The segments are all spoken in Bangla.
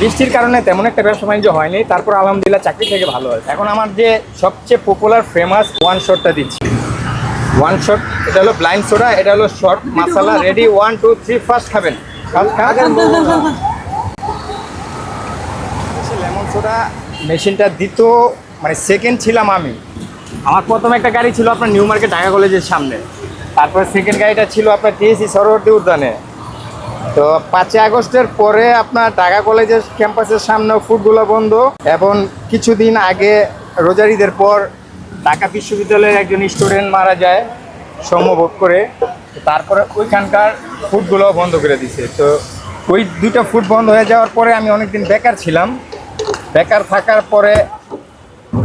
বৃষ্টির কারণে তেমন একটা ব্যবসা বাণিজ্য হয়নি তারপর আলহামদুলিল্লাহ চাকরি থেকে ভালো আছে। এখন আমার যে সবচেয়ে পপুলার ফেমাস ওয়ান শটটা দিচ্ছি। ওয়ান শট এটা হলো ব্লাইন্ড সোডা এটা হলো short masala ready one two three first খাবেন। ফার্স্ট খাবেন লেমন সোডা মেশিনটা দিত মানে সেকেন্ড ছিলাম আমি। আমার প্রথম একটা গাড়ি ছিল আপনার নিউ মার্কেট ঢাকা কলেজের সামনে। তারপর সেকেন্ড গাড়িটা ছিল আপনার টিএসি সরবর্তী উদ্যানে। তো পাঁচই আগস্টের পরে আপনার ঢাকা কলেজের ক্যাম্পাসের সামনেও ফুডগুলো বন্ধ এবং কিছুদিন আগে রোজার ঈদের পর ঢাকা বিশ্ববিদ্যালয়ের একজন স্টুডেন্ট মারা যায় সমভোগ করে। তারপরে ওইখানকার ফুডগুলো বন্ধ করে দিছে। তো ওই দুইটা ফুড বন্ধ হয়ে যাওয়ার পরে আমি অনেকদিন বেকার ছিলাম। বেকার থাকার পরে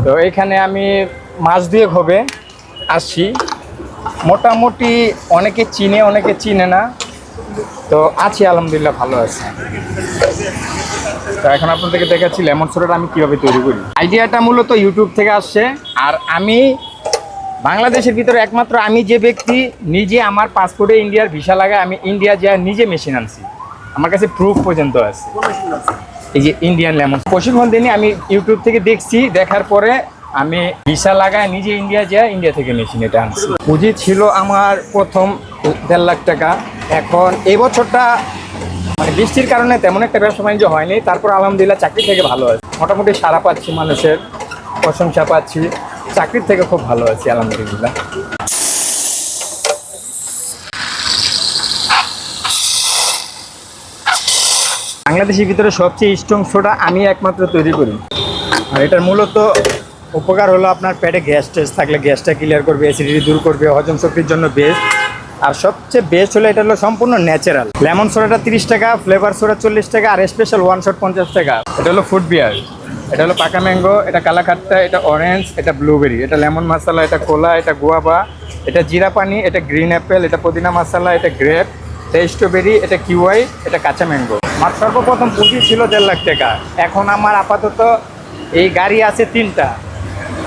তো এখানে আমি মাস দুয়েক হবে আসছি। মোটামুটি অনেকে চিনে অনেকে চিনে না। তো আছি আলহামদুলিল্লাহ ভালো আছে। তো এখন আপনাদেরকে দেখাচ্ছি লেমন সোডাটা আমি কীভাবে তৈরি করি। আইডিয়াটা মূলত ইউটিউব থেকে আসছে আর আমি বাংলাদেশের ভিতরে একমাত্র আমি যে ব্যক্তি নিজে আমার পাসপোর্টে ইন্ডিয়ার ভিসা লাগায় আমি ইন্ডিয়া যা নিজে মেশিন আনছি। আমার কাছে প্রুফ পর্যন্ত আছে। এই যে ইন্ডিয়ান লেমন প্রশিক্ষণ দিনে আমি ইউটিউব থেকে দেখছি দেখার পরে আমি ভিসা লাগায় নিজে ইন্ডিয়া যায় ইন্ডিয়া থেকে মেশিন এটা আনছি। পুঁজি ছিল আমার প্রথম দেড় লাখ টাকা। এখন এই বছরটা মানে বৃষ্টির কারণে তেমন একটা ব্যবসা বাণিজ্য হয়নি। তারপর আলহামদুলিল্লাহ চাকরি থেকে ভালো আছে। মোটামুটি সারা পাচ্ছি মানুষের, প্রশংসা পাচ্ছি। চাকরির থেকে খুব ভালো আছি, আলহামদুলিল্লাহ। বাংলাদেশের ভিতরে সবচেয়ে স্ট্রং সোডা আমি একমাত্র তৈরি করি। আর এটার মূলত উপকার হলো আপনার পেটে গ্যাস টেস থাকলে গ্যাসটা ক্লিয়ার করবে অ্যাসিডিটি দূর করবে, হজম শক্তির জন্য বেস্ট আর সবচেয়ে বেস্ট হলো এটা হলো সম্পূর্ণ ন্যাচারাল লেমন সোডাটা তিরিশ টাকা ফ্লেভার সোডা চল্লিশ টাকা, আর স্পেশাল ওয়ান শট পঞ্চাশ টাকা। এটা হলো ফুড বিয়ার এটা হলো পাকা ম্যাঙ্গো এটা কালাকাট্টা এটা অরেঞ্জ এটা ব্লুবেরি এটা লেমন মশলা এটা কোলা এটা গুয়াবা এটা জিরা পানি, এটা গ্রিন অ্যাপেল এটা পুদিনা মশলা এটা গ্রেপ এটা স্ট্রবেরি এটা কিউআই এটা কাঁচা ম্যাঙ্গো আমার সর্বপ্রথম পুঁজি ছিল দেড় লাখ টাকা। এখন আমার আপাতত এই গাড়ি আছে তিনটা।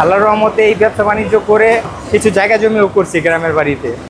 আল্লাহর রহমতে এই ব্যবসা বাণিজ্য করে কিছু জায়গা জমিও করছি গ্রামের বাড়িতে।